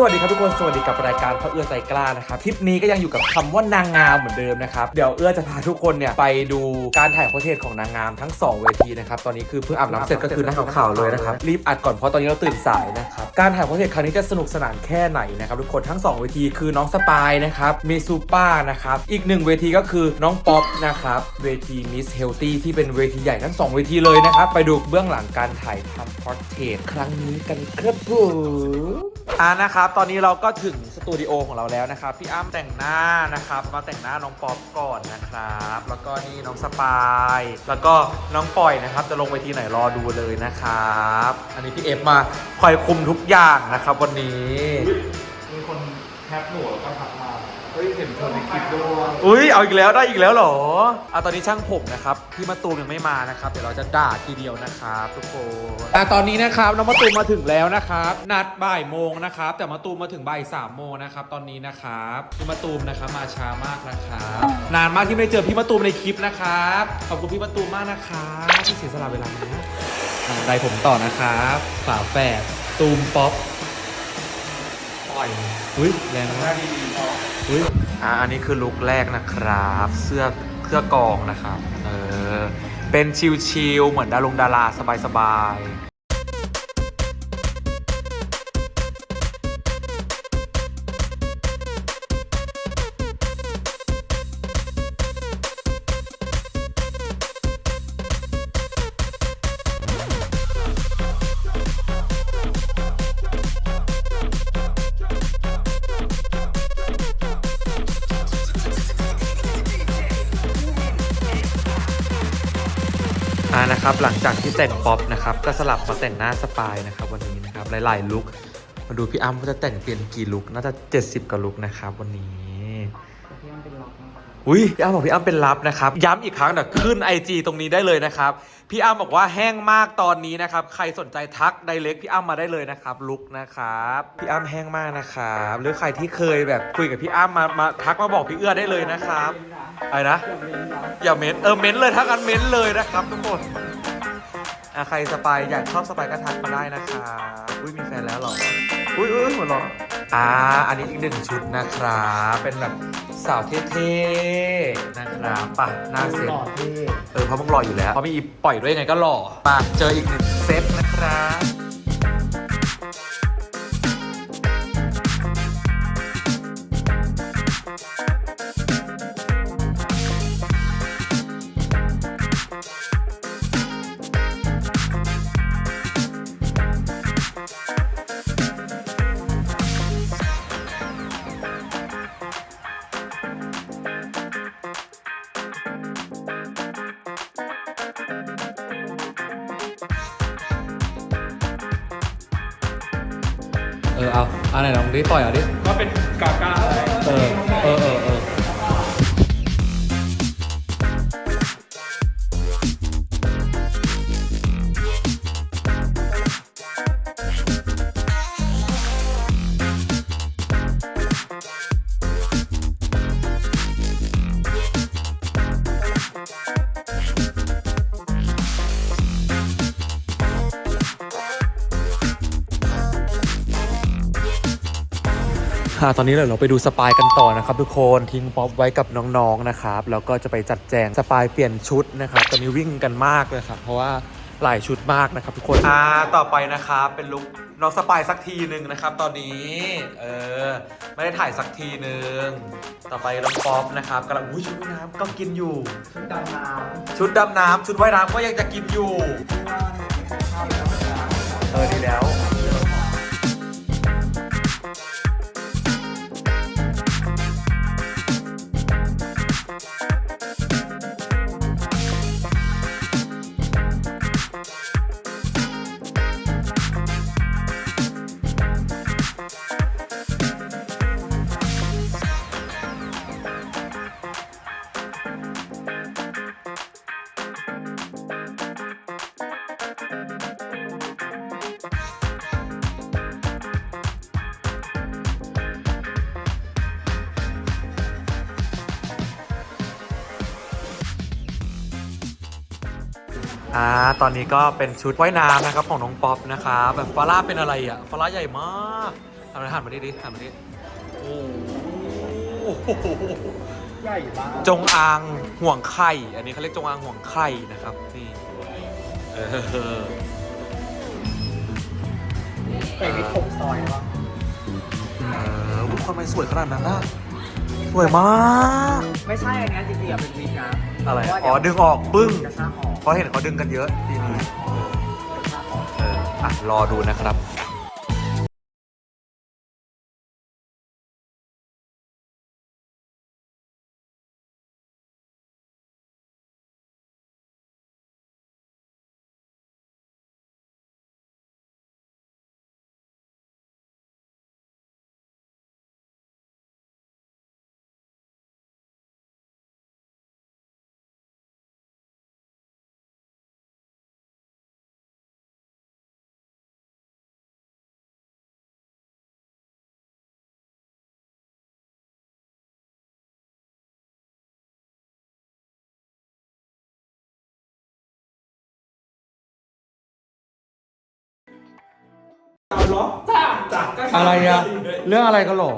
สวัสดีครับทุกคนสวัสดีกับรายการพ่อเอื้อใจกล้านะครับคลิปนี้ก็ยังอยู่กับคำว่านางงามเหมือนเดิมนะครับเดี๋ยวเอื้อจะพาทุกคนเนี่ยไปดูการถ่ายโพสเทสของนางงามทั้ง 2 เวทีนะครับตอนนี้คือเพิ่งอาบน้ำเสร็จก็คือนั่งข่าวๆเลยนะครับรีบอัดก่อนเพราะตอนนี้เราตื่นสายนะครับการถ่ายโพสเทสครั้งนี้จะสนุกสนานแค่ไหนนะครับทุกคนทั้ง 2 เวทีคือน้องสปายนะครับเมซูป้านะครับอีกหนึ่งเวทีก็คือน้องป๊อปนะครับเวทีมิสเฮลตี้ที่เป็นเวทีใหญ่ทั้ง 2 เวทีเลยนะครับไปดูเบื้องหลังการถ่ายทำพอร์เทรตครั้งนี้กันครับผม อ่านะครับ ตอนนี้เราก็ถึงสตูดิโอของเราแล้วนะครับ พี่อ้ำแต่งหน้านะครับ มาแต่งหน้าน้องป๊อปก่อนนะครับ แล้วก็นี่น้องสปาย แล้วก็น้องปล่อยนะครับ จะลงไปที่ไหนรอดูเลยนะครับ อันนี้พี่เอฟมาคอยคุมทุกอย่างนะครับ วันนี้ อุ้ยเอาอีกแล้วได้อีกแล้วเหรออะตอนนี้ช่างผมนะครับพี่มะตูมยังไม่มานะครับเดี๋ยวเราจะด่าทีเดียวนะครับทุกคนอะตอนนี้นะครับน้องมะตูมมาถึงแล้วนะครับ นัดบ่ายโมงนะครับ แต่มะตูมมาถึงบ่ายสามโมงนะครับตอนนี้นะครับพี่มะตูมนะครับมาช้ามากนะครับนานมากที่ไม่ได้เจอพี่มะตูมในคลิปนะครับขอบคุณพี่มะตูมมากนะครับที่เสียสละเวลามาอะได้ผมต่อนะครับฝาแฝดตูมป๊อปปล่อยอุ้ยแรงมาก อ่าอันนี้คือลุคแรกนะครับ เสื้อเสื้อกองนะครับ เออ เป็นชิลๆเหมือนดารงดาราสบายๆ นะครับหลังจากที่แต่งป๊อปนะครับก็สลับมาแต่งหน้าสปายนะครับวันนี้นะครับหลายๆลุคมาดูพี่อ้ำก็จะแต่งเปลี่ยนกี่ลุคน่าจะ 70กว่าลุคนะครับวันนี้ อุ้ยพี่อ้ำบอกพี่อ้ำเป็นลับนะครับ ย้ำอีกครั้งเดี๋ยวขึ้น IG ตรงนี้ได้เลยนะครับ พี่อ้ำบอกว่าแห้งมากตอนนี้นะครับ ใครสนใจทักไดเ c กพี่อ้ำมาได้เลยนะครับ ลุกนะครับ พี่อ้ำแห้งมากนะครับหรือใครที่เคยแบบคุยกับพี่อ้ำมามาทักมาบอกพี่เอื้อได้เลยนะครับอะไรนะอย่าเม้นเออเม้นเลยทักกันเม้นเลยนะครับทุกคนอะใครสปายอยากชอบสปายก็ทักมาได้นะครับอุ้ยมีแฟนแล้วหรออุ้ยอุ้ยหัวเราะ อ่าอันนี้อีกหนึ่งชุดนะครับเป็นแบบสาวเท่ๆนะครับป่ะหน้าเซ็ตหล่อเท่เออเพราะมึงหล่ออยู่แล้วเพราะมีอีปล่อยด้วยไงก็หล่อมาเจออีกหนึ่งเซตนะครับ ดิปล่อยเอาดิก็เป็นกากาเออ ค่ะตอนนี้เดี๋ยวเราไปดูสปายกันต่อนะครับทุกคนทิ้งป๊อปไว้กับน้องๆนะครับแล้วก็จะไปจัดแจงสปายเปลี่ยนชุดนะครับตอนนี้วิ่งกันมากเลยครับเพราะว่าหลายชุดมากนะครับทุกคนอ่าต่อไปนะครับเป็นลุคน้องสปายสักทีหนึ่งนะครับ ตอนนี้เออไม่ได้ถ่ายสักทีหนึ่งต่อไปน้องป๊อปนะครับกำลังอุ้ยชุดว่ายน้ำก็กินอยู่ ชุดดำน้ชุดดำน้ำชุดว่ายน้ำก็ยังจะกินอยู่ำข้าวแล้วนะเออดีแล้ว ตอนนี้ก็เป็นชุดว่ายน้ำนะครับของน้องป๊อปนะครับแบบฟาร่าเป็นอะไรอะฟาร่าใหญ่มากอหันมาหันมาดิดิหันมาดิโอ้โหใหญ่มากจงอางห่วงไข่ อันนี้เขาเรียกจงอางห่วงไข่นะครับนี่เออใส่วิกผมซอยปะเออบุคคลไม่สวยขนาดนั้นนะสวยมาก ไม่ใช่อันนี้จริงๆอะเป็นวิกนะ อะไรเพาว่าอ๋อเยวดึงออกปึ้ง กระชากออก เพราะเห็นเขาดึงกันเยอะทีนี้กระชากออกเอออะรอดูนะครับ อะไรอะเรื่องอะไรกันหรอ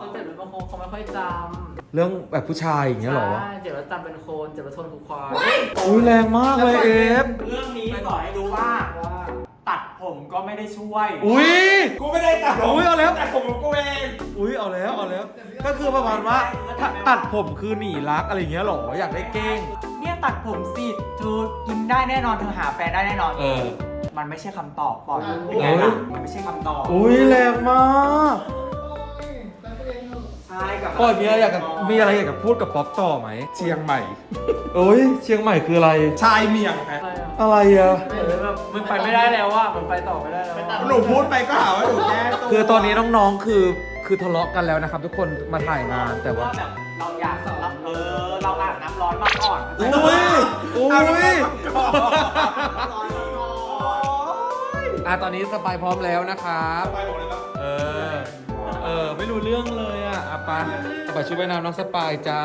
คนเจ็บเป็นโคนเขาไม่ค่อยจเรื่องแบบผู้ชายอย่างำเงี้ยหรอใช่เจ็บแล้วจำเป็นโคนเจ็บแล้วทนคุกควายอุ้ยแรงมากเลยเอฟเรื่องนี้สอนให้รู้ว่า ตัดผมก็ไม่ได้ช่วย อุ้ย กูไม่ได้ตัดผมอุ๊ยเอาแล้ว ตัดผมของกูเองอุ้ยเอาแล้วเอาแล้ว ก็คือประมาณว่าถ้าตัดผมคือหนีรักอะไรอย่างเงี้ยหรออยากได้เก้งเนี่ยตัดผมสิเธอกินได้แน่นอนเธอหาแฟนได้แน่นอน เออ มันไม่ใช่คำตอบปล่อยเออไงล่ะมันไม่ใช่คำตอบอุ้ยแรงมากใช่กับปอยมีอะไรอยากจะมีอะไรอยากจะพูดกับป๊อปต่อไหมเชียงใหม่ โอ้ยเชียงใหม่คืออะไร ชายเมียงฮะอะไรอะอะไรอะเหมือนแบบมันไปไม่ได้แล้วอะมันไปต่อไม่ได้แล้วอะหนูพูดไปก็หาว่าหนูแก้ตัวคือตอนนี้น้องๆคือคือทะเลาะกันแล้วนะครับ ทุกคนมาถ่ายงานแต่ว่าว่าแบบเราอยากสำหรับเออเราอาบน้ำร้อนมาก่อนอุ้ยอุ้เอาน้ำยมันก่อนร้อนมาก่อน อะตอนนี้สปายพร้อมแล้วนะครับไปบอกเลยว่าเออ เออ ไม่รู้เรื่องเลยอะอะไปไปช่วยว่ายน้ำน้องสปายจ้า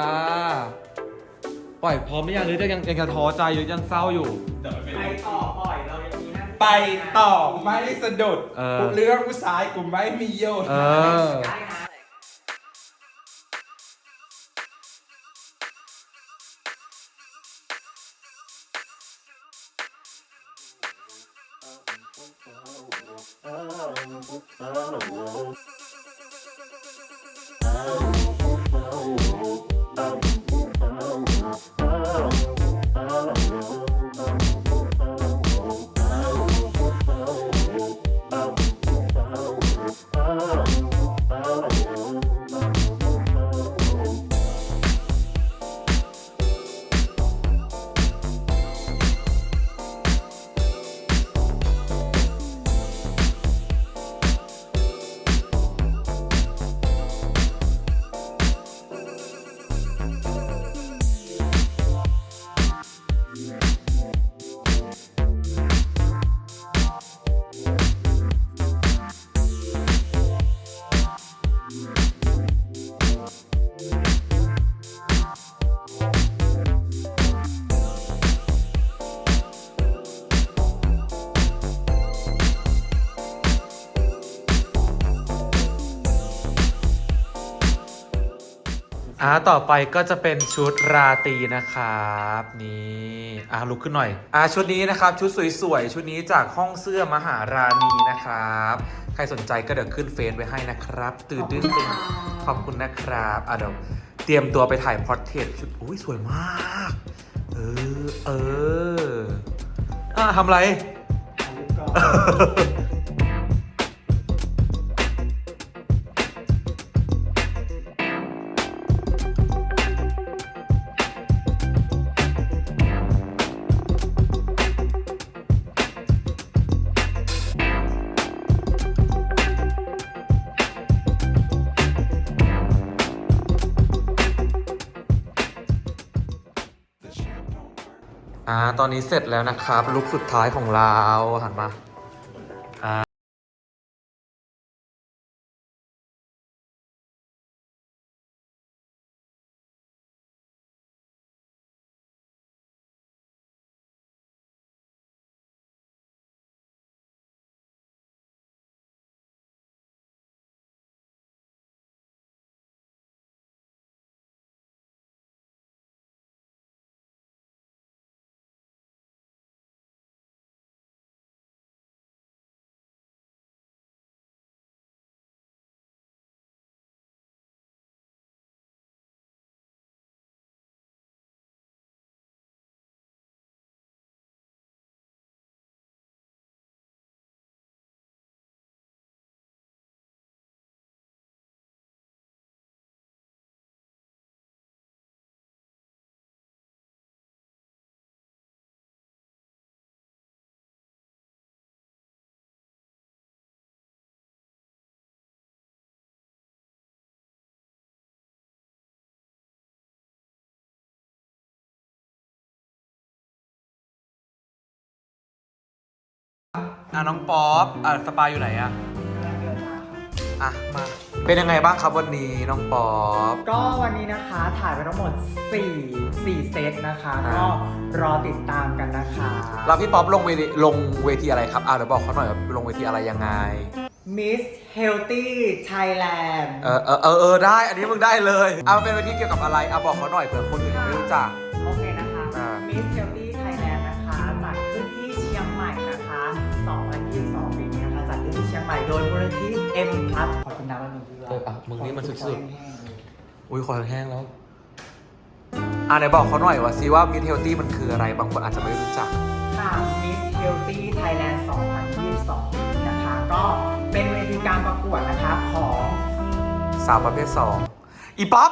ปล่อยพร้อมหรือยังหรือจะยังยังจะท้อใจหรือยังเศร้าอยู่เดี๋ยวไปไปต่อปล่อยเราอย่างนี้นะไปต่อไม่สะดุดเออกูเรื่องผู้ชายกูไม่มีโยนเออ ได้นะ ต่อไปก็จะเป็นชุดราตรีนะครับนี่อ่าลุกขึ้นหน่อยอ่าชุดนี้นะครับชุดสวยๆชุดนี้จากห้องเสื้อมหาราณีนะครับ ใครสนใจก็เดี๋ยวขึ้นเฟซไว้ให้นะครับ ตื่นตื่นตื่นขอบคุณนะครับอะเดี๋ยวเตรียมตัวไปถ่ายพอร์เทรตชุดอุ้ยสวยมากเออเอออะทำไร ตอนนี้เสร็จแล้วนะครับ ลุคสุดท้ายของเราหันมา อะน้องป๊อปอะสปายอยู่ไหนอะอะมา เป็นยังไงบ้างครับวันนี้น้องป๊อป ก็วันนี้นะคะถ่ายไปทั้งหมด 4 4 เซตนะคะ อ่า ก็รอติดตามกันนะคะ แล้วพี่ป๊อปลงเวทีลงเวทีอะไรครับอะเดี๋ยวบอกเขาหน่อยว่าลงเวทีอะไรยังไง Miss Healthy Thailand เออเออเออเออได้ อันนี้มึงได้เลยเอาเป็นเวทีเกี่ยวกับอะไรอะบอกเขาหน่อยเผื่อคนอื่นยังไม่รู้จัก โอเคนะคะ อ่า Miss Healthy ใหม่โดยมูลนิธิ M Plus ขอบคุณน้ำมันหนึ่งด้วยเอออะมึงนี่มันสุดๆๆอุ้ยคอแห้งแล้ว อะไหนบอกเขาหน่อยว่าซิว่ามิเทลตี้มันคืออะไร บางคนอาจจะไม่รู้จักค่ะ Miss Healthy Thailand 2022 นะคะ ก็เป็นเวทีการประกวดนะคะของ สาวประเภทสองอีป๊อป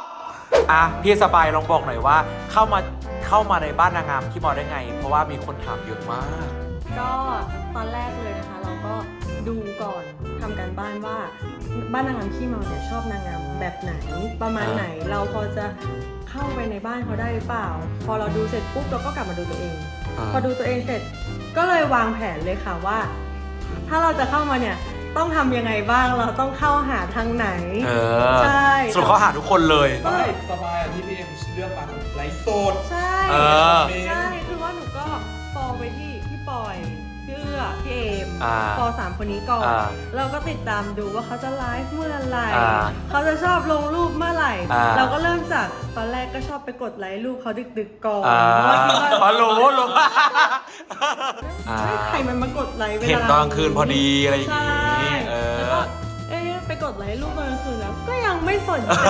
อะพี่สปายลองบอกหน่อยว่า เข้ามาเข้ามาในบ้านนางงามที่มอได้ไง เพราะว่ามีคนถามเยอะมาก ก็ตอนแรกเลยนะคะ เราก็ ดูก่อนทำการบ้านว่าบ้านนางงามขี้เมาเนี่ยชอบนางงามแบบไหน ประมาณอ่าไหนเราพอจะเข้าไปในบ้านเขาได้หรือเปล่า พอเราดูเสร็จปุ๊บเราก็กลับมาดูตัวเองาพอดูตัวเองเสร็จก็เลยวางแผนเลยค่ะว่า ถ้าเราจะเข้ามาเนี่ยต้องทำยังไงบ้างเราต้องเข้าหาทางไหนเออใช่สรุดเขาหาทุกคนเลยก็ไม่สบายอะที่พี่เอ็มเลือกมาไลฟ์สดใช่เออใช่คื อมอ่าฟอลสามคนนี้ก่อน อ่าเราก็ติดตามดูว่าเขาจะไลฟ์เมื่อไหร่ อ่าเขาจะชอบลงรูปเมื่อไหร่ อ่า เราก็เริ่มจากตอนแรกก็ชอบไปกดไลค์รูปเขาดึกๆก่อนอ่าเพราะว่าคิดว่าพอรู้รู้ อ่า เฮ้ยใครมันมากดไลค์เวลาเห็นตอนกลางคืนพอดีอะไรอย่างใช่งี้เอแล้วอ ก็เอ๊ะไปกดไลค์รูปตอนกลางคืนแล้ว ก็ยังไม่สนใจ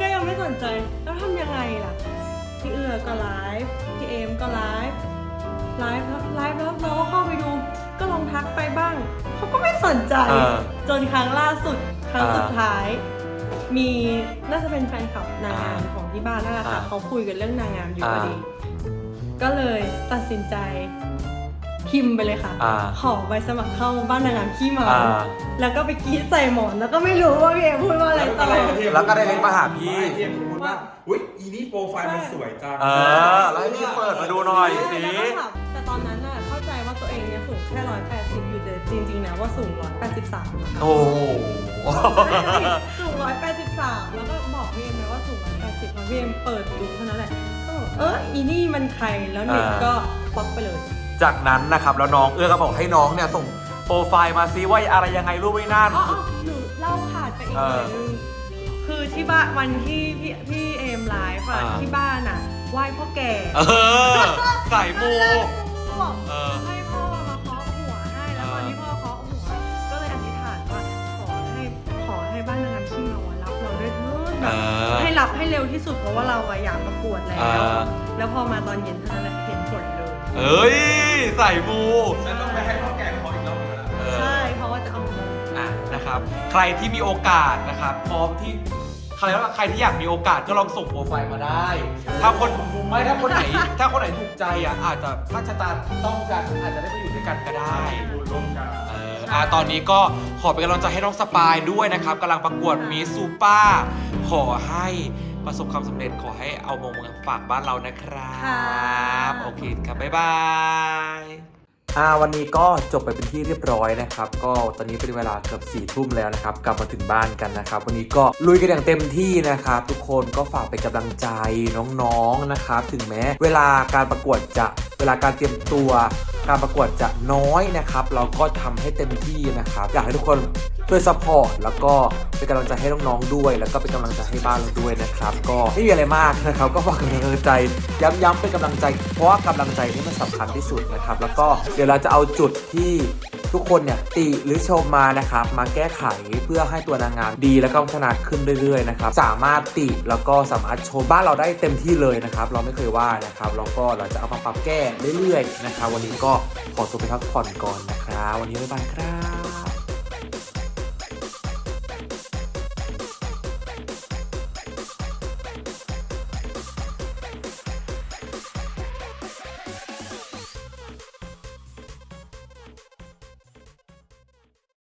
ก็ยังไม่สนใจ แล้วทำยังไงล่ะ พี่เอื้อก็ไลฟ์ พี่เอมก็ไลฟ์ ไลฟ์แล้วไลฟ์แล้วเราก็เข้าไปดู ก็ลองทักไปบ้าง เขาก็ไม่สนใจ เออจนครั้งล่าสุด ครั้งอ่าสุดท้าย มีน่าจะเป็นแฟนคลับนางงามอ่าของที่บ้านนั่นแหละค่ะอ่าเขาคุยกันเรื่องนางงามอยู่พอดี อ่ก็เลยตัดสินใจพิมพ์ไปเลยค่ะ อ่า ขอใบสมัครเข้าบ้านนางงามขี้เมาอ่า แล้วก็ไปกรีดใส่หมอน แล้วก็ไม่รู้ว่าพี่เอพูดว่าอะไรต่อ แล้วก็ได้เล็กมาหาพี่พี่เอ็มพูดว่าอุ้ยอีนี่โปรไฟล์มันสวยจัง เออ แล้วให้พี่เปิดมาดูหน่อยสิแล้วก็ถามแต่ตอนนั้นน่ะ ค่ร้อยแปดสิบอยู่แต่จริงๆนะว่าสูงร้อยแปดสิบสามโอ้โหสูงร้อยแปดสิบสามแล้วก็บอกพี่เอ็มไปว่าสูงร้อยแปดสิบพอพี่เอ็มเปิดดูเท่านั้นแหละก็บอกเอออีนี่มันใครแล้วเน็ตอ่าก็บล็อกไปเลย จากนั้นนะครับแล้วน้องเอื้อก็บอกให้น้องเนี่ยส่งโปรไฟล์มาซิว่าอะไรยังไงรูปไม่นั่นอ๋ออ๋อหนูเล่าขาดไปอีกหน่อยนึงคือที่บ้านวันที่พี่พี่เอมไลฟ์อะอ่าที่บ้านอะไหว้พ่อแก่เออสายมูก็บอก รับให้เร็วที่สุดเพราะว่าเราอะอยากประกวดแล้ว อ่า แล้วพอมาตอนเย็นเท่านั้นแหละเห็นผลเลย เอ้ยสายมู ฉันต้องไปให้พ่อแก่เขาอีกรอบหนึงแล้วนะเออ ใช่เพราะว่าจะเอามงอะนะครับ ใครที่มีโอกาสนะครับพร้อมที่ใครว่าใครที่อยากมีโอกาสก็ลองส่งโปรไฟล์มาได้ ถ้าคนไม่ถ้าคนไหน ถ้าคนไหนถูกใจอะอาจจะถ้าชะตาต้องกันอาจจะได้ไปอยู่ด้วยกันก็ได้ดูร่วมกัน เอออะ ตอนนี้ก็ขอเป็นกำลังใจให้น้องสปายด้วยนะครับกำลังประกวดมีซูเปอร์ขอให้ประสบความสำเร็จขอให้เอามงมาฝากบ้านเรานะครับ โอเคครับ บ๊ายบายอ่าวันนี้ก็จบไปเป็นที่เรียบร้อยนะครับ ก็ตอนนี้เป็นเวลาเกือบสี่ทุ่มแล้วนะครับ กลับมาถึงบ้านกันนะครับ วันนี้ก็ลุยกันอย่างเต็มที่นะครับ ทุกคนก็ฝากเป็นกำลังใจน้องๆนะครับ ถึงแม้ เวลาการประกวดจะเวลาการเตรียมตัว การประกวดจะน้อยนะครับ เราก็ทำให้เต็มที่นะครับ อยากให้ทุกคนช่วยซัพพอร์ตแล้วก็เป็นกำลังใจให้น้องๆด้วย แล้วก็เป็นกำลังใจให้บ้านเราด้วยนะครับ ก็ไม่มีอะไรมากนะครับ ก็ฝากกำลังใจย้ำๆเป็นกำลังใจ เพราะว่ากำลังใจนี่มันสำคัญที่สุดนะครับ แล้วก็เดี๋ยวเราจะเอาจุดที่ทุกคนเนี่ยติหรือชมมานะครับมาแก้ไขเพื่อให้ตัวนางงามดีแล้วก็พัฒนาขึ้นเรื่อยๆนะครับสามารถติแล้วก็สามารถชมบ้านเราได้เต็มที่เลยนะครับ เราไม่เคยว่านะครับแล้วก็เราจะเอามาปรับแก้เรื่อยๆนะครับวันนี้ก็ขอตัวไปพักผ่อนก่อนนะครับวันนี้บ๊ายบายครับ